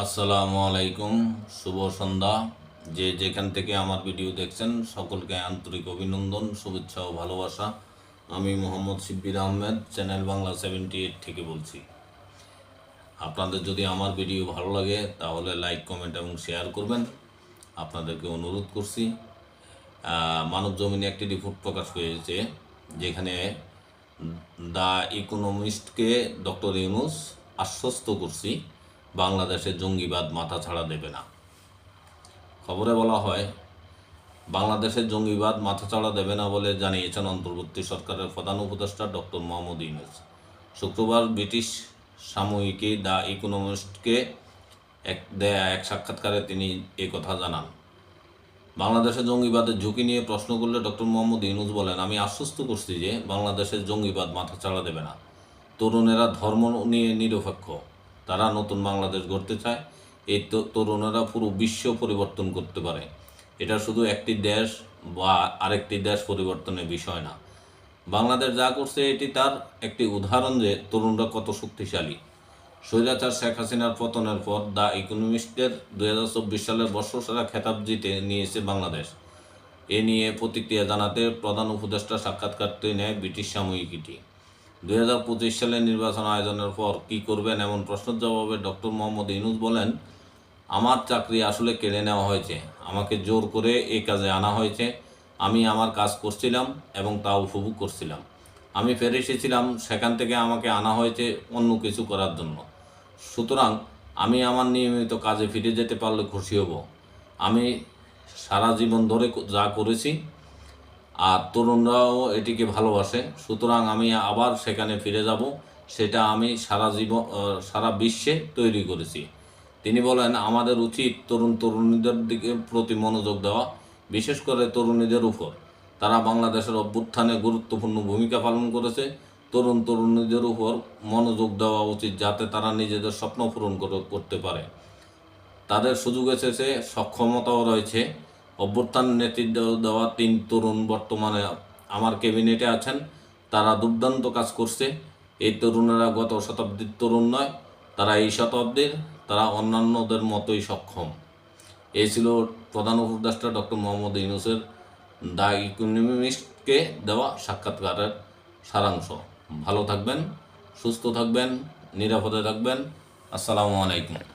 আসসালামু আলাইকুম, শুভ সন্ধ্যা। যে যেখান থেকে আমার ভিডিও দেখছেন, সকলকে আন্তরিক অভিনন্দন, শুভেচ্ছা ও ভালোবাসা। আমি Mohammad Shibbir Ahmed, channel Bangla seventy eight থেকে বলছি। আপনাদের যদি আমার ভিডিও ভালো লাগে, তাহলে লাইক, কমেন্ট এবং শেয়ার করবেন। আপনাদেরকে অনুরোধ করছি মানব জমিনে একটি রিপোর্ট প্রকাশ হয়েছে, যেখানে দ্য ইকোনমিস্টকে ডক্টর ইউনুস আশ্বস্ত করছি। বাংলাদেশে জঙ্গিবাদ মাথা ছাড়া দেবে না। খবরে বলা হয় বাংলাদেশের জঙ্গিবাদ মাথা ছাড়া দেবে না বলে জানিয়েছেন অন্তর্বর্তী সরকারের প্রধান উপদেষ্টা ডক্টর মোহাম্মদ ইউনুস। শুক্রবার ব্রিটিশ সাময়িকী দ্য ইকোনমিস্টকে এক দেয়া এক সাক্ষাৎকারে তিনি এ কথা জানান। বাংলাদেশের জঙ্গিবাদের ঝুঁকি নিয়ে প্রশ্ন করলে ডক্টর মোহাম্মদ ইউনুস বলেন, আমি আশ্বস্ত করছি যে বাংলাদেশের জঙ্গিবাদ মাথা ছাড়া দেবে না। তরুণেরা ধর্ম নিয়ে নিরপেক্ষ। তারা নতুন বাংলাদেশ গড়তে চায়, এই তরুণেরা পুরো বিশ্ব পরিবর্তন করতে পারে। এটা শুধু একটি দেশ বা আরেকটি দেশ পরিবর্তনের বিষয় না। বাংলাদেশ যা করছে, এটি তার একটি উদাহরণ যে তরুণরা কত শক্তিশালী। স্বৈরাচার শেখ হাসিনার পতনের পর দ্য ইকোনমিস্টের দু হাজার চব্বিশ সালের বর্ষসেরা খেতাব জিতে নিয়েছে বাংলাদেশ। এ নিয়ে প্রতিক্রিয়া জানাতে প্রধান উপদেষ্টা সাক্ষাৎকারটি নেয় ব্রিটিশ সাময়িকীটি। দুই সালের নির্বাচন আয়োজনের পর কী করবেন এমন প্রশ্নের জবাবে ডক্টর মোহাম্মদ ইনুস বলেন, আমার চাকরি আসলে কেড়ে নেওয়া হয়েছে। আমাকে জোর করে এ কাজে আনা হয়েছে। আমি আমার কাজ করছিলাম এবং তা উপভোগ করছিলাম। আমি ফিরে এসেছিলাম। সেখান থেকে আমাকে আনা হয়েছে অন্য কিছু করার জন্য। সুতরাং আমি আমার নিয়মিত কাজে ফিরে যেতে পারলে খুশি হব। আমি সারা জীবন ধরে যা করেছি আর তরুণরাও এটিকে ভালোবাসে। সুতরাং আমি আবার সেখানে ফিরে যাব, সেটা আমি সারা জীবন সারা বিশ্বে তৈরি করেছি। তিনি বলেন, আমাদের উচিত তরুণ তরুণীদের দিকে প্রতি মনোযোগ দেওয়া, বিশেষ করে তরুণীদের উপর। তারা বাংলাদেশের অভ্যুত্থানে গুরুত্বপূর্ণ ভূমিকা পালন করেছে। তরুণ তরুণীদের উপর মনোযোগ দেওয়া উচিত, যাতে তারা নিজেদের স্বপ্ন পূরণ করতে পারে। তাদের সুযোগ এসেছে, সক্ষমতাও রয়েছে। অভ্যুত্থান নেতৃত্ব দেওয়া তিন তরুণ বর্তমানে আমার ক্যাবিনেটে আছেন। তারা দুর্দান্ত কাজ করছে। এই তরুণেরা গত শতাব্দীর তরুণ নয়, তারা এই শতাব্দীর, তারা অন্যান্যদের মতোই সক্ষম। এই ছিল প্রধান উপদেষ্টা ডক্টর মোহাম্মদ ইউনুসের দ্য ইকোনমিস্টকে দেওয়া সাক্ষাৎকারের সারাংশ। ভালো থাকবেন, সুস্থ থাকবেন, নিরাপদে থাকবেন। আসসালামু আলাইকুম।